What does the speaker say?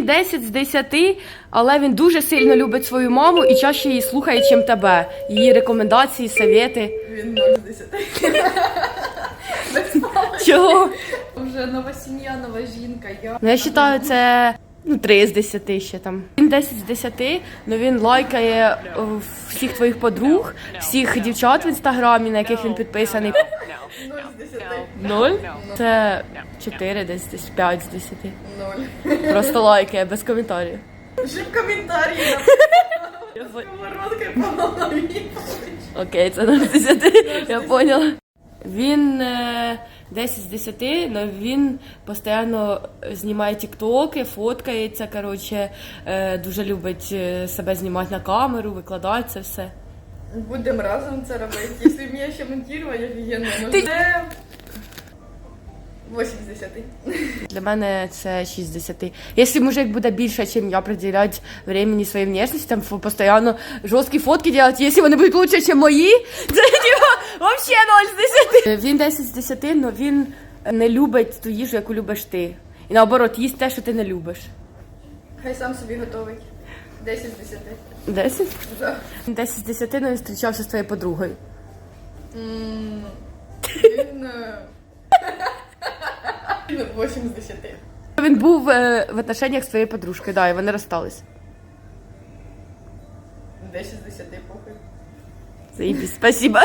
він 10 з 10, але він дуже сильно любить свою маму і чаще її слухає, чим тебе. Її рекомендації, совєти. Він 0 з 10. Чого? Вже нова сім'я, нова жінка. Я Ну, я вважаю, це ну, 3 з 10 ще там. Він 10 з 10, але він лайкає о, всіх твоїх подруг, всіх дівчат в інстаграмі, на яких він підписаний. 0 з 10. Ноль? Це 4 десь, десь 5 з 10. 0. Просто лайкає, без коментарів. Ще в коментарі сковородкою по голові. Окей, це 0 з 10, я поняла. Він е, 10 з 10, але він постійно знімає тіктоки, фоткається, коротше, е, дуже любить е, себе знімати на камеру, викладати це все. Будемо разом це робити. Якщо вміє ще монтувати, офігенно. Ти- Це 8 з 10. Для мене це 6 з 10. Якщо мужик буде більше, ніж я приділяти времени своїй внешності, там постійно жорсткі фотки робити, якщо вони будуть лучше, ніж мої, це типа, взагалі 0 з 10. Він 10 з 10, але він не любить ту їжу, яку любиш ти. І наоборот, їсть те, що ти не любиш. Хай сам собі готовить. 10 з 10. 10? Да. 10 з 10, але він зустрічався з твоєю подругою. М, Він... е, 8 з 10. Він був е, в отношеннях з твоєю подружкою, да, і вони розстались. 10 з 10 похуй. Заїбісь, спасибо.